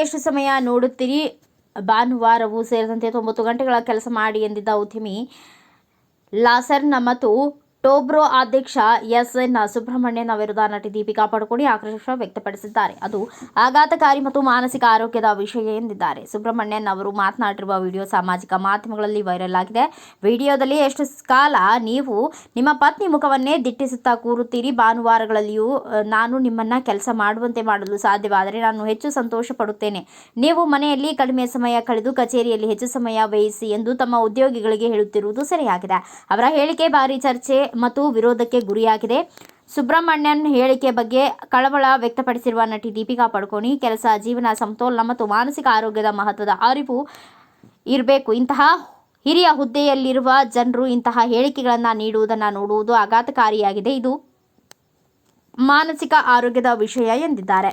ಎಷ್ಟು ಸಮಯ ನೋಡುತ್ತೀರಿ? ಭಾನುವಾರವೂ ಸೇರಿದಂತೆ ತೊಂಬತ್ತು ಗಂಟೆಗಳ ಕೆಲಸ ಮಾಡಿ ಎಂದಿದ್ದ ಉದ್ಯಮಿ ಲಾಸರ್ನ ಮತ್ತು ಟೋಬ್ರೋ ಅಧ್ಯಕ್ಷ ಎಸ್ ಎನ್ ಸುಬ್ರಹ್ಮಣ್ಯನ್ ವಿರುದ್ಧ ನಟಿ ದೀಪಿಕಾ ಪಡುಕೋಣೆ ಆಕ್ರೋಶ ವ್ಯಕ್ತಪಡಿಸಿದ್ದಾರೆ. ಅದು ಆಘಾತಕಾರಿ ಮತ್ತು ಮಾನಸಿಕ ಆರೋಗ್ಯದ ವಿಷಯ ಎಂದಿದ್ದಾರೆ. ಸುಬ್ರಹ್ಮಣ್ಯನ್ ಅವರು ಮಾತನಾಡಿರುವ ವಿಡಿಯೋ ಸಾಮಾಜಿಕ ಮಾಧ್ಯಮಗಳಲ್ಲಿ ವೈರಲ್ ಆಗಿದೆ. ವಿಡಿಯೋದಲ್ಲಿ ಎಷ್ಟು ಕಾಲ ನೀವು ನಿಮ್ಮ ಪತ್ನಿ ಮುಖವನ್ನೇ ದಿಟ್ಟಿಸುತ್ತಾ ಕೂರುತ್ತೀರಿ? ಭಾನುವಾರಗಳಲ್ಲಿಯೂ ನಾನು ನಿಮ್ಮನ್ನ ಕೆಲಸ ಮಾಡುವಂತೆ ಮಾಡಲು ಸಾಧ್ಯವಾದರೆ ನಾನು ಹೆಚ್ಚು ಸಂತೋಷ ಪಡುತ್ತೇನೆ ನೀವು ಮನೆಯಲ್ಲಿ ಕಡಿಮೆ ಸಮಯ ಕಳೆದು ಕಚೇರಿಯಲ್ಲಿ ಹೆಚ್ಚು ಸಮಯ ವ್ಯಯಿಸಿ ಎಂದು ತಮ್ಮ ಉದ್ಯೋಗಿಗಳಿಗೆ ಹೇಳುತ್ತಿರುವುದು ಸರಿಯಾಗಿದೆ. ಅವರ ಹೇಳಿಕೆ ಭಾರಿ ಚರ್ಚೆ ಮತ್ತು ವಿರೋಧಕ್ಕೆ ಗುರಿಯಾಗಿದೆ. ಸುಬ್ರಹ್ಮಣ್ಯನ್ ಹೇಳಿಕೆ ಬಗ್ಗೆ ಕಳವಳ ವ್ಯಕ್ತಪಡಿಸಿರುವ ನಟಿ ದೀಪಿಕಾ ಪಡುಕೋಣಿ, ಕೆಲಸ, ಜೀವನ, ಸಮತೋಲನ ಮತ್ತು ಮಾನಸಿಕ ಆರೋಗ್ಯದ ಮಹತ್ವದ ಅರಿವು ಇರಬೇಕು. ಇಂತಹ ಹಿರಿಯ ಹುದ್ದೆಯಲ್ಲಿರುವ ಜನರು ಇಂತಹ ಹೇಳಿಕೆಗಳನ್ನು ನೀಡುವುದನ್ನು ನೋಡುವುದು ಆಘಾತಕಾರಿಯಾಗಿದೆ. ಇದು ಮಾನಸಿಕ ಆರೋಗ್ಯದ ವಿಷಯ ಎಂದಿದ್ದಾರೆ.